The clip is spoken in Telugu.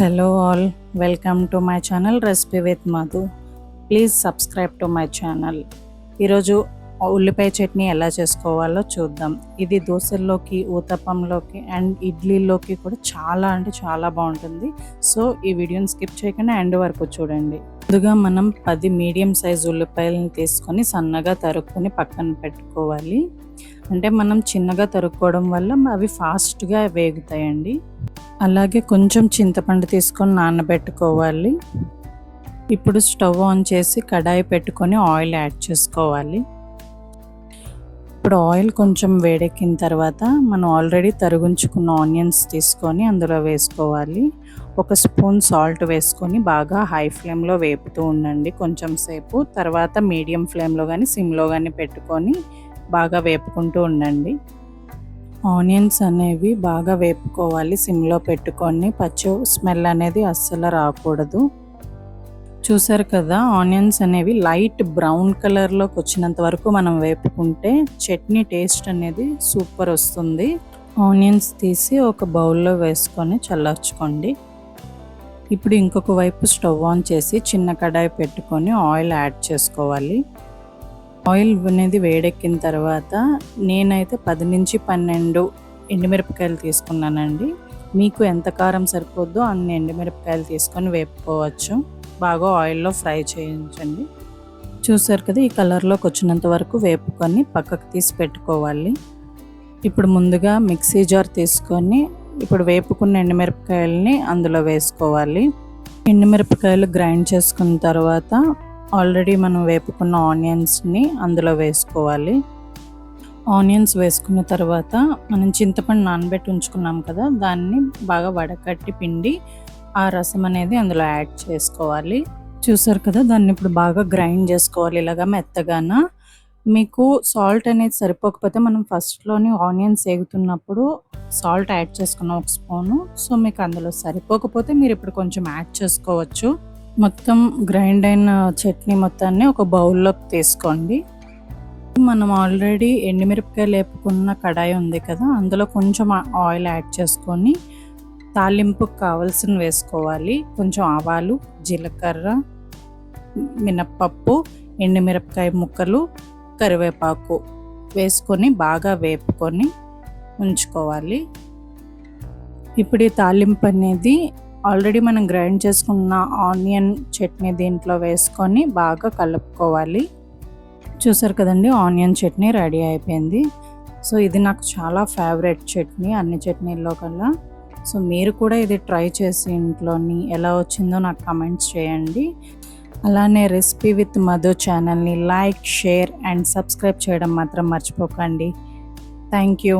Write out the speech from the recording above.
Hello all welcome to my channel recipe with Madhu please subscribe to my channel ఈరోజు ఉల్లిపాయ చట్నీ ఎలా చేసుకోవాలో చూద్దాం. ఇది దోశల్లోకి ఊతప్పంలోకి అండ్ ఇడ్లీలోకి కూడా చాలా అంటే చాలా బాగుంటుంది. సో ఈ వీడియోని స్కిప్ చేయకుండా ఎండ్ వరకు చూడండి. ముందుగా మనం పది మీడియం సైజ్ ఉల్లిపాయలను తీసుకొని సన్నగా తరుక్కొని పక్కన పెట్టుకోవాలి. అంటే మనం చిన్నగా తరుక్కోవడం వల్ల అవి ఫాస్ట్గా వేగుతాయండి. అలాగే కొంచెం చింతపండు తీసుకొని నానబెట్టుకోవాలి. ఇప్పుడు స్టవ్ ఆన్ చేసి కడాయి పెట్టుకొని ఆయిల్ యాడ్ చేసుకోవాలి. ఇప్పుడు ఆయిల్ కొంచెం వేడెక్కిన తర్వాత మనం ఆల్రెడీ తరుగుంచుకున్న ఆనియన్స్ తీసుకొని అందులో వేసుకోవాలి. ఒక స్పూన్ సాల్ట్ వేసుకొని బాగా హై ఫ్లేమ్లో వేపుతూ ఉండండి కొంచెం సేపు. తర్వాత మీడియం ఫ్లేమ్లో కానీ సిమ్లో కానీ పెట్టుకొని బాగా వేపుకుంటూ ఉండండి. ఆనియన్స్ అనేవి బాగా వేపుకోవాలి సిమ్లో పెట్టుకొని. పచ్చి స్మెల్ అనేది అస్సలు రాకూడదు. చూసారు కదా ఆనియన్స్ అనేవి లైట్ బ్రౌన్ కలర్లోకి వచ్చినంత వరకు మనం వేపుకుంటే చట్నీ టేస్ట్ అనేది సూపర్ వస్తుంది. ఆనియన్స్ తీసి ఒక బౌల్లో వేసుకొని చల్లార్చుకోండి. ఇప్పుడు ఇంకొక వైపు స్టవ్ ఆన్ చేసి చిన్న కడాయి పెట్టుకొని ఆయిల్ యాడ్ చేసుకోవాలి. ఆయిల్ అనేది వేడెక్కిన తర్వాత నేనైతే పది నుంచి పన్నెండు ఎండుమిరపకాయలు తీసుకున్నానండి. మీకు ఎంత కారం సరిపోద్దో అన్ని ఎండుమిరపకాయలు తీసుకొని వేపుకోవచ్చు. బాగా ఆయిల్లో ఫ్రై చేయించండి. చూసారు కదా ఈ కలర్లోకి వచ్చినంత వరకు వేపుకొని పక్కకు తీసి పెట్టుకోవాలి. ఇప్పుడు ముందుగా మిక్సీ జార్ తీసుకొని ఇప్పుడు వేపుకున్న ఎండుమిరపకాయలని అందులో వేసుకోవాలి. ఎండుమిరపకాయలు గ్రైండ్ చేసుకున్న తర్వాత ఆల్రెడీ మనం వేపుకున్న ఆనియన్స్ని అందులో వేసుకోవాలి. ఆనియన్స్ వేసుకున్న తర్వాత మనం చింతపండు నానబెట్టి ఉంచుకున్నాం కదా దాన్ని బాగా వడకట్టి పిండి ఆ రసం అనేది అందులో యాడ్ చేసుకోవాలి. చూసారు కదా దాన్ని ఇప్పుడు బాగా గ్రైండ్ చేసుకోవాలి ఇలాగా మెత్తగాన. మీకు సాల్ట్ అనేది సరిపోకపోతే మనం ఫస్ట్లోని ఆనియన్స్ వేగుతున్నప్పుడు సాల్ట్ యాడ్ చేసుకున్నాం ఒక స్పూను. సో మీకు అందులో సరిపోకపోతే మీరు ఇప్పుడు కొంచెం యాడ్ చేసుకోవచ్చు. మొత్తం గ్రైండ్ అయిన చట్నీ మొత్తాన్ని ఒక బౌల్లోకి తీసుకోండి. మనం ఆల్రెడీ ఎండుమిరపకాయలు వేపుకున్న కడాయి ఉంది కదా అందులో కొంచెం ఆయిల్ యాడ్ చేసుకొని తాలింపుకు కావాల్సిన వేసుకోవాలి. కొంచెం ఆవాలు జీలకర్ర మినప్పప్పు ఎండుమిరపకాయ ముక్కలు కరివేపాకు వేసుకొని బాగా వేపుకొని ఉంచుకోవాలి. ఇప్పుడు ఈ తాలింపు అనేది ఆల్రెడీ మనం గ్రైండ్ చేసుకున్న ఆనియన్ చట్నీ దీంట్లో వేసుకొని బాగా కలుపుకోవాలి. చూసారు కదండి ఆనియన్ చట్నీ రెడీ అయిపోయింది. సో ఇది నాకు చాలా ఫేవరెట్ చట్నీ అన్ని చట్నీల్లో కల్లా. సో మీరు కూడా ఇది ట్రై చేసి ఇంట్లోని ఎలా వచ్చిందో నాకు కమెంట్స్ చేయండి. అలానే రెసిపీ విత్ మధు ఛానల్ని లైక్ షేర్ అండ్ సబ్స్క్రైబ్ చేయడం మాత్రం మర్చిపోకండి. Thank you.